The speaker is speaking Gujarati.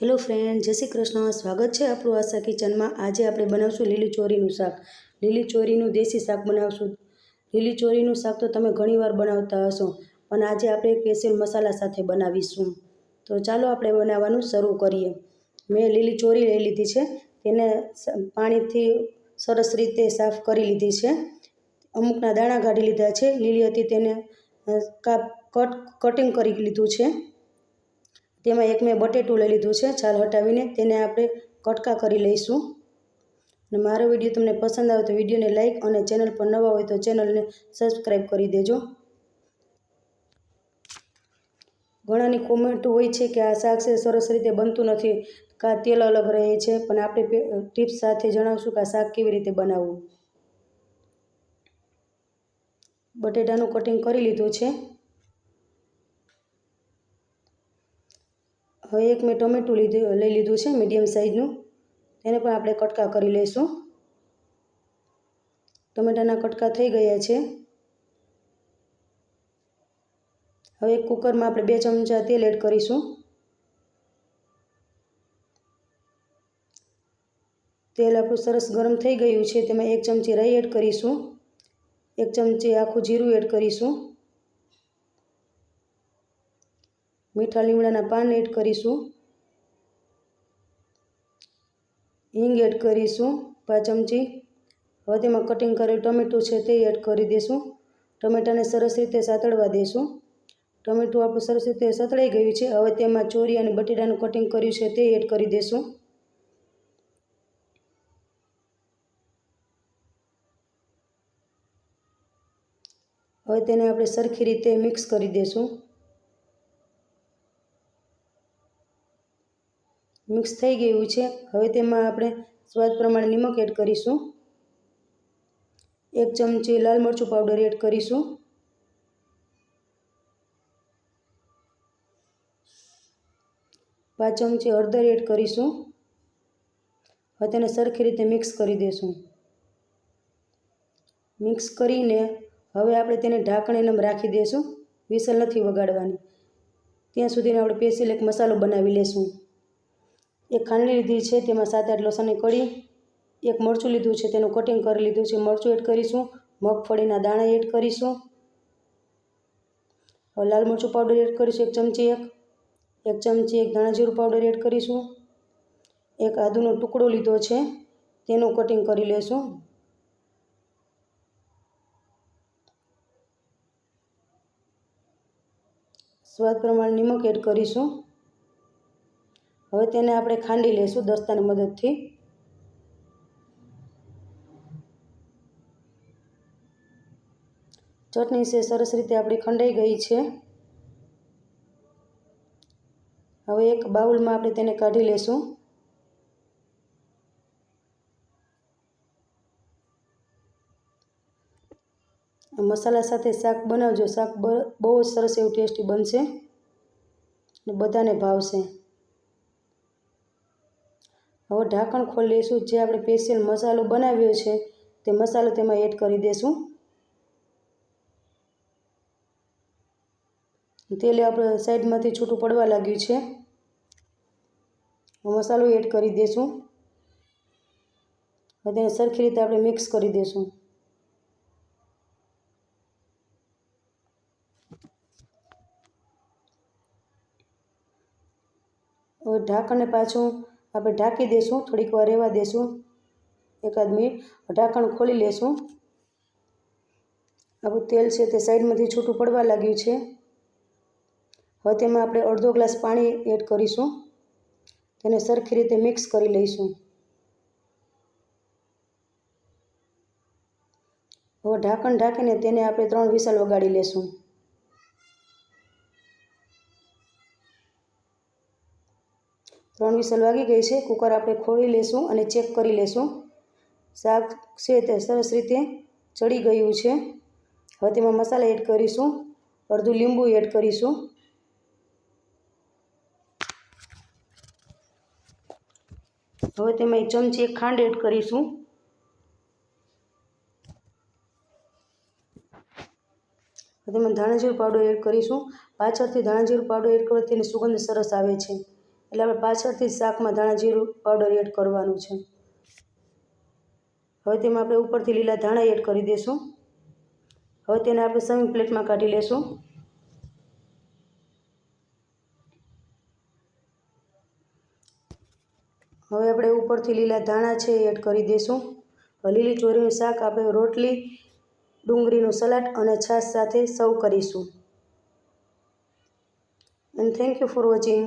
હેલો ફ્રેન્ડ જય શ્રી કૃષ્ણ. સ્વાગત છે આપણું આશા કિચનમાં. આજે આપણે બનાવશું લીલી ચોરીનું શાક. લીલી ચોરીનું દેશી શાક બનાવશું. લીલી ચોરીનું શાક તો તમે ઘણીવાર બનાવતા હશો, પણ આજે આપણે સ્પેશિયલ મસાલા સાથે બનાવીશું. તો ચાલો આપણે બનાવવાનું શરૂ કરીએ. મેં લીલી ચોરી લઈ લીધી છે. તેને પાણીથી સરસ રીતે સાફ કરી લીધી છે. અમુકના દાણા કાઢી લીધા છે. લીલી હતી તેને કાપ કટ કટિંગ કરી લીધું છે. તેમાં એક મેં બટેટું લઈ લીધું છે, છાલ હટાવીને તેને આપણે કટકા કરી લઈશું. અને મારો વીડિયો તમને પસંદ આવે તો વિડીયોને લાઈક અને ચેનલ પર નવા હોય તો ચેનલને સબસ્ક્રાઈબ કરી દેજો. ઘણાની કોમેન્ટ હોય છે કે આ શાક છે, સરસ રીતે બનતું નથી, કાં તેલ અલગ રહે છે, પણ આપણે ટિપ્સ સાથે જણાવશું કે આ શાક કેવી રીતે બનાવવું. બટેટાનું કટિંગ કરી લીધું છે. હવે એક મેં ટમેટું લીધું, લઈ લીધું છે મીડિયમ સાઇઝનું તેને પણ આપણે કટકા કરી લઈશું. ટમેટાના કટકા થઈ ગયા છે. હવે એક કુકરમાં આપણે બે ચમચા તેલ એડ કરીશું. તેલ આપણું સરસ ગરમ થઈ ગયું છે, તેમાં એક ચમચી રાઈ એડ કરીશું. એક ચમચી આખું જીરું એડ કરીશું. મીઠા લીમડાના પાન એડ કરીશું. હિંગ એડ કરીશું પાંચ ચમચી. હવે તેમાં કટિંગ કરેલું ટમેટું છે તે એડ કરી દઈશું ટમેટાને સરસ રીતે સાતળવા દઈશું ટમેટું આપણું સરસ રીતે સતળાઈ ગયું છે. હવે તેમાં ચોરી અને બટેટાનું કટિંગ કર્યું છે તે એડ કરી દઈશું હવે તેને આપણે સરખી રીતે મિક્સ કરી દઈશું મિક્સ થઈ ગયું છે. હવે તેમાં આપણે સ્વાદ પ્રમાણે નિમક એડ કરીશું. એક ચમચી લાલ મરચું પાવડર એડ કરીશું. પાંચ ચમચી હળદર એડ કરીશું. હવે તેને સરખી રીતે મિક્સ કરી દઈશું મિક્સ કરીને હવે આપણે તેને ઢાંકણ એમ રાખી દઈશું વિસલ નથી વગાડવાની. ત્યાં સુધીને આપણે પેસીલ એક મસાલો બનાવી લેશું. એક ખાંડલી લીધી છે, તેમાં સાત આઠ લસણની કળી, એક મરચું લીધું છે, તેનું કટિંગ કરી લીધું છે, મરચું એડ કરીશું, મગફળીના દાણા એડ કરીશું, હવે લાલ મરચું પાવડર એડ કરીશું, એક ચમચી એક એક ચમચી એક ધાણા જીરું પાવડર એડ કરીશું, એક આદુનો ટુકડો લીધો છે, તેનું કટિંગ કરી લેશું. સ્વાદ પ્રમાણે નિમક એડ કરીશું. હવે તેને આપણે ખાંડી લઈશું દસ્તાની મદદથી. ચટણી છે, સરસ રીતે આપણી ખંડાઈ ગઈ છે. હવે એક બાઉલમાં આપણે તેને કાઢી લઈશું. મસાલા સાથે શાક બનાવજો, શાક બહુ જ સરસ એવું ટેસ્ટી બનશે બધાને ભાવશે. હવે ઢાંકણ ખોલી લઈશું જે આપણે સ્પેશિયલ મસાલો બનાવ્યો છે, તે મસાલો તેમાં એડ કરી દઈશું તેલ આપણે સાઈડમાંથી છૂટું પડવા લાગ્યું છે. મસાલો એડ કરી દઈશું હવે તેને સરખી રીતે આપણે મિક્સ કરી દઈશું હવે ઢાંકણને પાછું આપણે ઢાંકી દઈશું થોડીક વાર રહેવા દઈશું એકાદ મિનિટ. ઢાંકણ ખોલી લેશું. આપણું તેલ છે તે સાઈડમાંથી છૂટું પડવા લાગ્યું છે. હવે તેમાં આપણે અડધો ગ્લાસ પાણી એડ કરીશું. તેને સરખી રીતે મિક્સ કરી લઈશું. હવે ઢાંકણ ઢાંકીને તેને આપણે ત્રણ વિસલ વગાડી લેશું. ત્રણ વિસલ વાગી ગઈ છે. કુકર આપણે ખોલી લેશું અને ચેક કરી લેશું. શાક છે તે સરસ રીતે ચડી ગયું છે. હવે તેમાં મસાલા એડ કરીશું. અડધું લીંબુ એડ કરીશું. હવે તેમાં એક ચમચી એક ખાંડ એડ કરીશું. હવે તેમાં ધાણાજીરું પાવડર એડ કરીશું. પાછળથી ધાણાજીરું પાવડર એડ કરવાથી તેની સુગંધ સરસ આવે છે. એટલે આપણે પાછળથી શાકમાં ધાણા જીરું પાવડર એડ કરવાનું છે. હવે તેમાં આપણે ઉપરથી લીલા ધાણા એડ કરી દઈશું હવે તેને આપણે સર્વિંગ પ્લેટમાં કાઢી લેશું. હવે આપણે ઉપરથી લીલા ધાણા છે એડ કરી દઈશું લીલી ચોરીનું શાક આપણે રોટલી, ડુંગળીનું સલાડ અને છાશ સાથે સર્વ કરીશું. And thank you for watching